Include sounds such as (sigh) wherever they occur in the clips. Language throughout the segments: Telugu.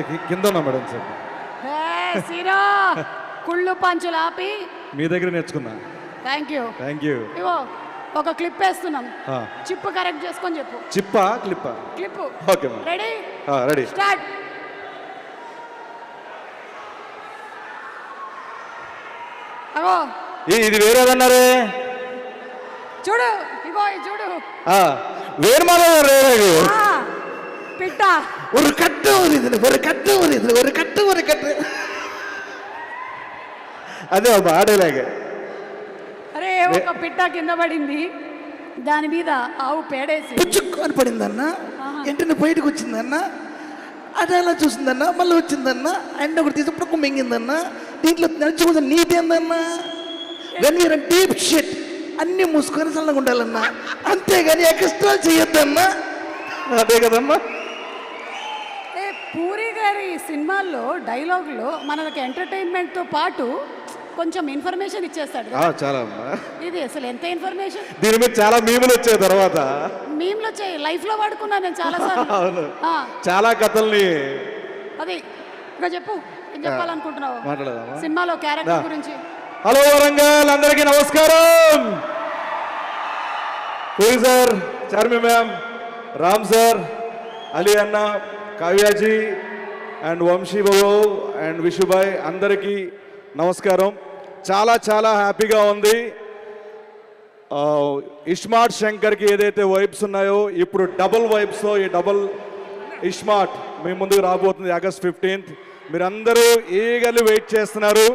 కింద కింద ఉన్నా మేడం సార్. కుళ్ళు పంచులు ఆపి. మీ దగ్గర నేర్చుకున్నా థ్యాంక్ యూ థ్యాంక్ యూ ఇగో ఒక క్లిప్ వేస్తున్నాం. చిప్పు కరెక్ట్ చేసుకొని చెప్పు. చిప్పా క్లిప్పా? Clip okay ready ready start అగో. ఇది వేరేదన్నారే చూడు ఇగో చూడు. వేరు ఆ, పిట్ట. ஒரு கட்டு ஒரு இதுல ஒரு கட்டு ஒரு இதுல ஒரு கட்டு ஒரு கட்டு అదే అబ్బా ఆడేలాగే అరే ఒక పిట్ట కింద పడింది దాని మీద ఆవు పేడేసి పుచ్చుక్కు అని పడిందన్న వెంటనే బయటకు వచ్చిందన్న అది అలా చూసిందన్న మళ్ళీ వచ్చిందన్న అండ్ ఒకటి తీసినప్పుడు మింగిందన్న దీంట్లో నడుచుకుంటే నీటి ఏందన్న వెన్ యూర్ డీప్ షిట్ అన్ని మూసుకొని చల్లగా ఉండాలన్న అంతేగాని ఎక్స్ట్రా చేయొద్దన్నా అదే కదమ్మా ఏ పూరి గారి సినిమాల్లో డైలాగులు మనకి ఎంటర్టైన్మెంట్తో పాటు కొంచెం ఇన్ఫర్మేషన్ ఇచ్చేస్తాడు చాలా ఇది అసలు ఎంత ఇన్ఫర్మేషన్? దీని మీద చాలా మీములు వచ్చాయి తర్వాత. మేమ్లో చేయి లైఫ్లో వాడుకున్నాను నేను చాలా సార్లు (laughs) చాలా కథల్ని అది ఇంకా చెప్పు. చెప్పాలనుకుంటున్నావు? సినిమాలో. క్యారెక్టర్ గురించి. హలో వరంగల్ అందరికీ నమస్కారం. Sir Charmi ma'am Ram sir Ali అన్న కావ్యాజీ అండ్ వంశీబాబు అండ్ విషుభాయ్ అందరికీ నమస్కారం. చాలా చాలా హ్యాపీగా ఉంది. ఇష్మార్ట్ ఇస్మార్ట్ శంకర్కి ఏదైతే వైబ్స్ ఉన్నాయో ఇప్పుడు డబుల్ వైబ్స్తో ఈ డబుల్ ఇస్మార్ట్ మీ ముందుకు రాబోతుంది ఆగస్ట్ ఫిఫ్టీన్త్. మీరందరూ ఈగలు వెయిట్ చేస్తున్నారు.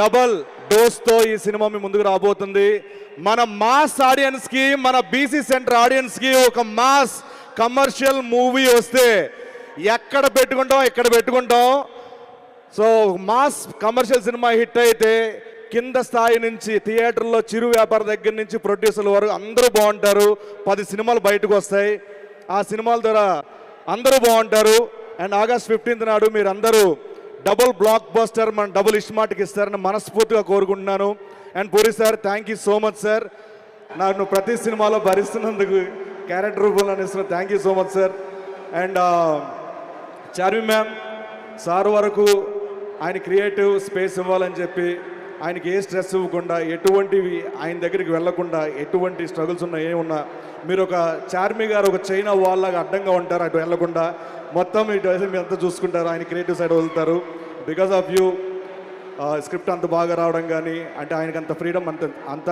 డబల్ డోస్తో ఈ సినిమా మీ ముందుకు రాబోతుంది. మన మాస్ ఆడియన్స్కి మన బీసీ సెంటర్ ఆడియన్స్కి ఒక మాస్ కమర్షియల్ మూవీ వస్తే ఎక్కడ పెట్టుకుంటాం ఎక్కడ పెట్టుకుంటాం? So mass commercial cinema hit అయితే కింద స్థాయి నుంచి థియేటర్లో చిరు వ్యాపార దగ్గర నుంచి ప్రొడ్యూసర్ల వరకు అందరూ బాగుంటారు. పది సినిమాలు బయటకు వస్తాయి. ఆ సినిమాల ద్వారా అందరూ బాగుంటారు. అండ్ ఆగస్ట్ ఫిఫ్టీన్త్ నాడు మీరు అందరూ డబుల్ బ్లాక్ బస్టర్ మన డబుల్ ఇస్మార్ట్కి ఇస్తారని మనస్ఫూర్తిగా కోరుకుంటున్నాను. And Puri sir thank you so much sir నన్ను ప్రతి సినిమాలో భరిస్తున్నందుకు క్యారెక్టర్ రూపంలో ఇస్తున్నాను thank you so much sir and Charmi ma'am sir వరకు ఆయన క్రియేటివ్ స్పేస్ ఇవ్వాలని చెప్పి ఆయనకి ఏ స్ట్రెస్ ఇవ్వకుండా ఎటువంటివి ఆయన దగ్గరికి వెళ్ళకుండా ఎటువంటి స్ట్రగుల్స్ ఉన్నా ఏమున్నా మీరు ఒక చార్మి గారు ఒక చైనా వాళ్ళగా అడ్డంగా ఉంటారు అటు వెళ్ళకుండా మొత్తం ఇటు అయితే మీరు అంతా చూసుకుంటారు ఆయన క్రియేటివ్ సైడ్ వదులుతారు బికాస్ ఆఫ్ యూ స్క్రిప్ట్ అంత బాగా రావడం కానీ అంటే ఆయనకి అంత ఫ్రీడమ్ అంత అంత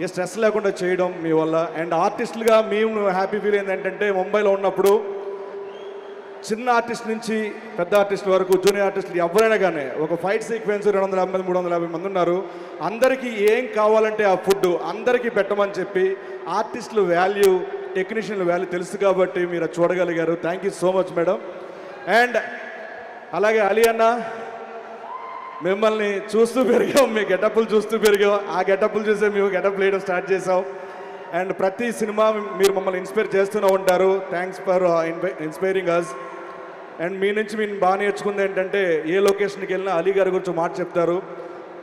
ఏ స్ట్రెస్ లేకుండా చేయడం మీ వల్ల. అండ్ ఆర్టిస్టులుగా మేము హ్యాపీ ఫీల్ ఏంటంటే ముంబైలో ఉన్నప్పుడు చిన్న ఆర్టిస్ట్ నుంచి పెద్ద ఆర్టిస్ట్ వరకు జూనియర్ ఆర్టిస్టులు ఎవరైనా కానీ ఒక ఫైట్ సీక్వెన్స్ రెండు వందల యాభై మూడు వందల యాభై మంది ఉన్నారు. అందరికీ ఏం కావాలంటే ఆ ఫుడ్ అందరికీ పెట్టమని చెప్పి ఆర్టిస్టుల వాల్యూ టెక్నీషియన్ల వాల్యూ తెలుసు కాబట్టి మీరు చూడగలిగారు. Thank you so much madam and అలాగే అలీ అన్న మిమ్మల్ని చూస్తూ పెరిగాం మీ గెటప్లు చూస్తూ పెరిగాం. ఆ గెటప్లు చూసే మేము గెటప్ వేయడం స్టార్ట్ చేసాం అండ్ ప్రతి సినిమా మీరు మమ్మల్ని ఇన్స్పైర్ చేస్తూనే ఉంటారు. Thanks for inspiring us and మీ నుంచి మేము బాగా నేర్చుకుంది ఏంటంటే ఏ లొకేషన్కి వెళ్ళినా అలీ గారి గురించి మాట చెప్తారు.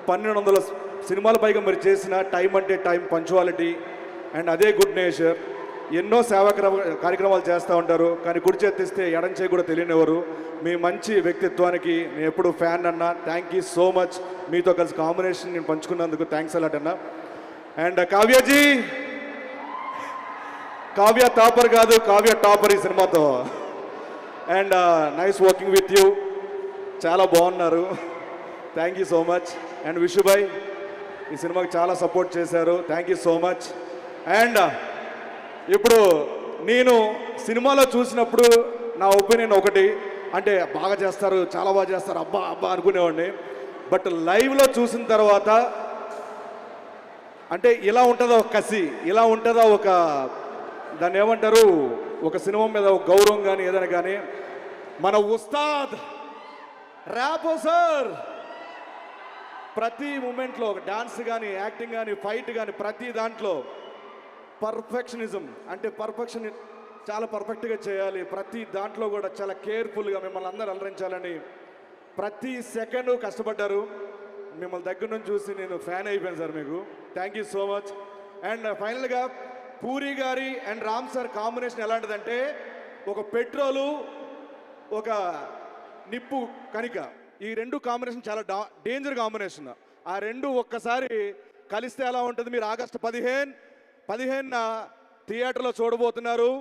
పన్నెండు వందల సినిమాల పైగా మరి చేసిన టైం అంటే టైం పంచువాలిటీ అండ్ అదే గుడ్ నేచర్. ఎన్నో సేవా క్రమ- కార్యక్రమాలు చేస్తూ ఉంటారు. కానీ కుడి చేతిస్తే ఎడం చేయి కూడా తెలియనివ్వరు మీ మంచి వ్యక్తిత్వానికి నేను ఎప్పుడు ఫ్యాన్ అన్నా థ్యాంక్ యూ సో మచ్ మీతో కలిసి కాంబినేషన్ నేను పంచుకున్నందుకు థ్యాంక్స్ అలాట్ అన్న. అండ్ కావ్యజీ కావ్య టాపర్ కాదు కావ్య టాపర్ ఈ సినిమాతో. And nice working with you చాలా బాగున్నారు. Thank you so much and Vishubhai ఈ సినిమాకి చాలా సపోర్ట్ చేశారు. Thank you so much and ఇప్పుడు నేను సినిమాలో చూసినప్పుడు నా ఒపీనియన్ ఒకటి అంటే బాగా చేస్తారు చాలా బాగా చేస్తారు అబ్బా అబ్బా అనుకునేవాడిని. బట్ లైవ్లో చూసిన తర్వాత అంటే ఇలా ఉంటుందో ఒక కసి ఇలా ఉంటుందో ఒక దాన్ని ఏమంటారు? ఒక సినిమా మీద ఒక గౌరవం కానీ ఏదైనా కానీ మన ఉస్తాద్ ర్యాపో సార్! ప్రతి మూమెంట్లో ఒక డాన్స్ కానీ యాక్టింగ్ కానీ ఫైట్ కానీ ప్రతి దాంట్లో పర్ఫెక్షనిజం. అంటే పర్ఫెక్షన్ చాలా పర్ఫెక్ట్గా చేయాలి. ప్రతి దాంట్లో కూడా చాలా కేర్ఫుల్గా మిమ్మల్ని అందరూ అలరించాలని ప్రతి సెకండ్ కష్టపడ్డారు. మిమ్మల్ని దగ్గర నుంచి చూసి నేను ఫ్యాన్ అయిపోయాను సార్ మీకు. Thank you so much. And ఫైనల్గా పూరి గారి అండ్ రామ్ సార్ కాంబినేషన్ ఎలాంటిదంటే ఒక పెట్రోలు ఒక నిప్పు కనిక ఈ రెండు కాంబినేషన్ చాలా డా డేంజర్ కాంబినేషన్. ఆ రెండు ఒక్కసారి కలిస్తే ఎలా ఉంటుంది? మీరు ఆగస్టు పదిహేను పదిహేనున థియేటర్లో చూడబోతున్నారు.